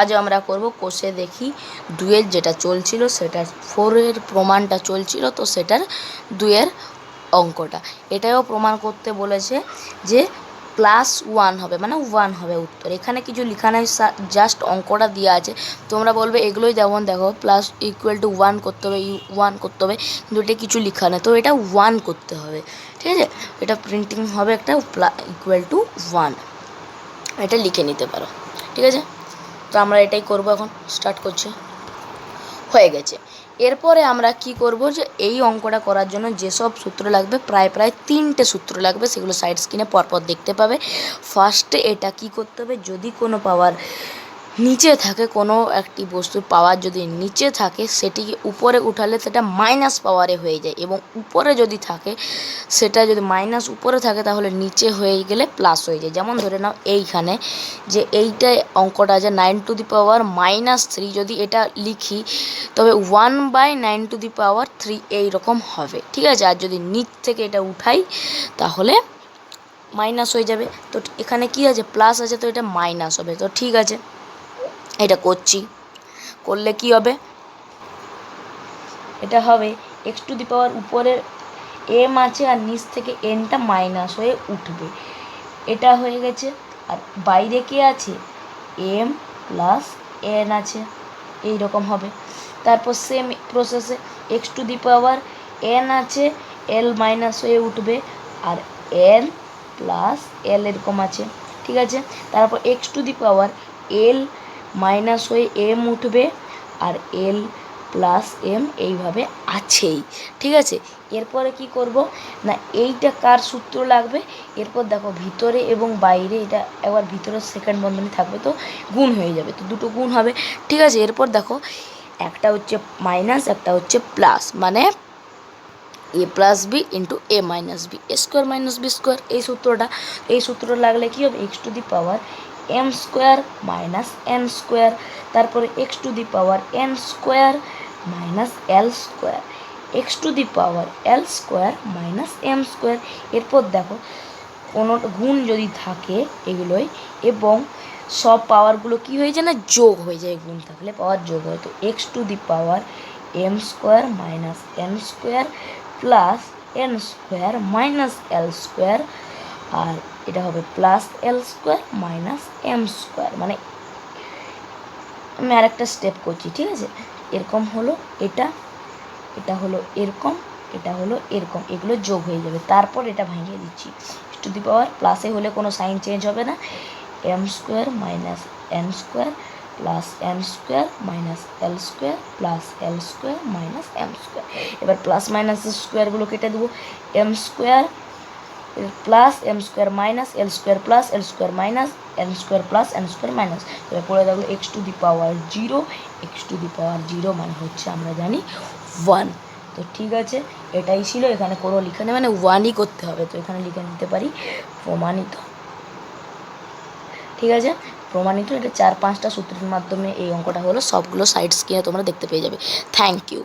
আজ আমরা করব কোষে দেখি দুয়ের যেটা চলছিল, সেটার ফোরের প্রমাণটা চলছিল, তো সেটার দুয়ের অঙ্কটা। এটাও প্রমাণ করতে বলেছে যে প্লাস ওয়ান হবে মানে ওয়ান হবে উত্তর। এখানে কিছু লেখা নাই জাস্ট অঙ্কটা দেওয়া আছে। তোমরা বলবে এগুলোই যেমন দেখো, প্লাস ইকুয়াল টু ওয়ান করতে হবে ইউ ওয়ান করতে হবে কিন্তু এটা কিছু লেখা নেই। তো এটা ওয়ান করতে হবে, ঠিক আছে? এটা প্রিন্টিং হবে একটা ইকুয়াল টু ওয়ান এটা লিখে নিতে পারো, ঠিক আছে? তো আমরা এটাই করব এখন স্টার্ট করছি। হয়ে গেছে। এরপরে আমরা কি করব যে, এই অঙ্কটা করার জন্য যেসব সূত্র লাগবে, প্রায় প্রায় তিনটে সূত্র লাগবে, সেগুলো সাইড স্ক্রিনে পরপর দেখতে পাবে। ফার্স্টে এটা কি করতে হবে, যদি কোনো পাওয়ার নিচে থাকে কোনো একটি বস্তুর পাওয়ার যদি নিচে থাকে সেটিকে উপরে উঠালে সেটা মাইনাস পাওয়ারে হয়ে যায় এবং উপরে যদি থাকে, সেটা যদি মাইনাস উপরে থাকে তাহলে নিচে হয়ে গেলে প্লাস হয়ে যায়। যেমন ধরে নাও এইখানে যে এইটা অঙ্কটা আছে nine to the power minus three যদি এটা লিখি, তবে one by nine to the power three এইরকম হবে। ঠিক আছে? আর যদি নিচ থেকে এটা উঠাই, তাহলে মাইনাস হয়ে যাবে। তো এখানে কি আছে? প্লাস আছে, তো এটা মাইনাস হবে। তো ঠিক আছে। এটা করছি। করলে কি হবে? এটা হবে এক্স টু দি পাওয়ার উপরে এম আছে আর নিচ থেকে এনটা মাইনাস হয়ে উঠবে। এটা হয়ে গেছে। আর বাইরে কে আছে? এম প্লাস এন আছে। এই রকম হবে। তারপর সেম প্রসেসে X to the power N আছে এল মাইনাস হয়ে উঠবে। আর এন প্লাস এল এরকম আছে। ঠিক আছে? তারপর X to the power L minus হয়ে এম উঠবে আর এল প্লাস এম এইভাবে আছেই। ঠিক আছে? এরপরে কি করব? না, এইটা কার সূত্র লাগবে? এরপর দেখো ভিতরে এবং বাইরে, এটা একবার ভিতরে সেকেন্ড বন্ধনী থাকবে তো গুণ হয়ে যাবে, তো দুটো গুণ হবে। ঠিক আছে? এরপর দেখো, একটা হচ্ছে মাইনাস, একটা হচ্ছে প্লাস মানে A plus B into A minus B, A square minus B square, এই সূত্রটা। এই সূত্রটা লাগলে কী হবে? X to the power M square minus N square তারপরে X to the power N square minus L square X to the power L square minus M square এরপর দেখো কোনো গুণ যদি থাকে এগুলোই, এবং সব পাওয়ারগুলো কি হয়ে যায় না? যোগ হয়ে যায়, গুণ থাকলে পাওয়ার যোগ হয়। তো X to the power M square minus N square plus N square minus L square আর এটা হবে plus L square minus M square মানে আমি আরেকটা স্টেপ করছি, ঠিক আছে? এরকম হলো এটা এটা হলো এরকম, এটা হলো এরকম, এগুলো যোগ হয়ে যাবে। তারপর এটা ভাঙিয়ে দিচ্ছি। টু দি পাওয়ার প্লাসে হলে কোনো সাইন চেঞ্জ হবে না। M square minus N square plus M square minus L square plus L square minus M square এবার প্লাস মাইনাসের স্কোয়ারগুলো কেটে দেবো। M square plus M square minus L square plus L square minus N square plus N square minus এবার পড়ে থাকল X to the power zero X to the power zero মানে হচ্ছে আমরা জানি ওয়ান তো ঠিক আছে, এটাই ছিল, এখানে কোনো লিখে নেই মানে ওয়ানই করতে হবে, তো এখানে লিখে নিতে পারি প্রমাণিত। ঠিক আছে, প্রমাণিত, এটা চার পাঁচটা সূত্রের মাধ্যমে এই অঙ্কটা হলো, সবগুলো সাইড স্ক্রিনে তোমরা দেখতে পেয়ে যাবে। Thank you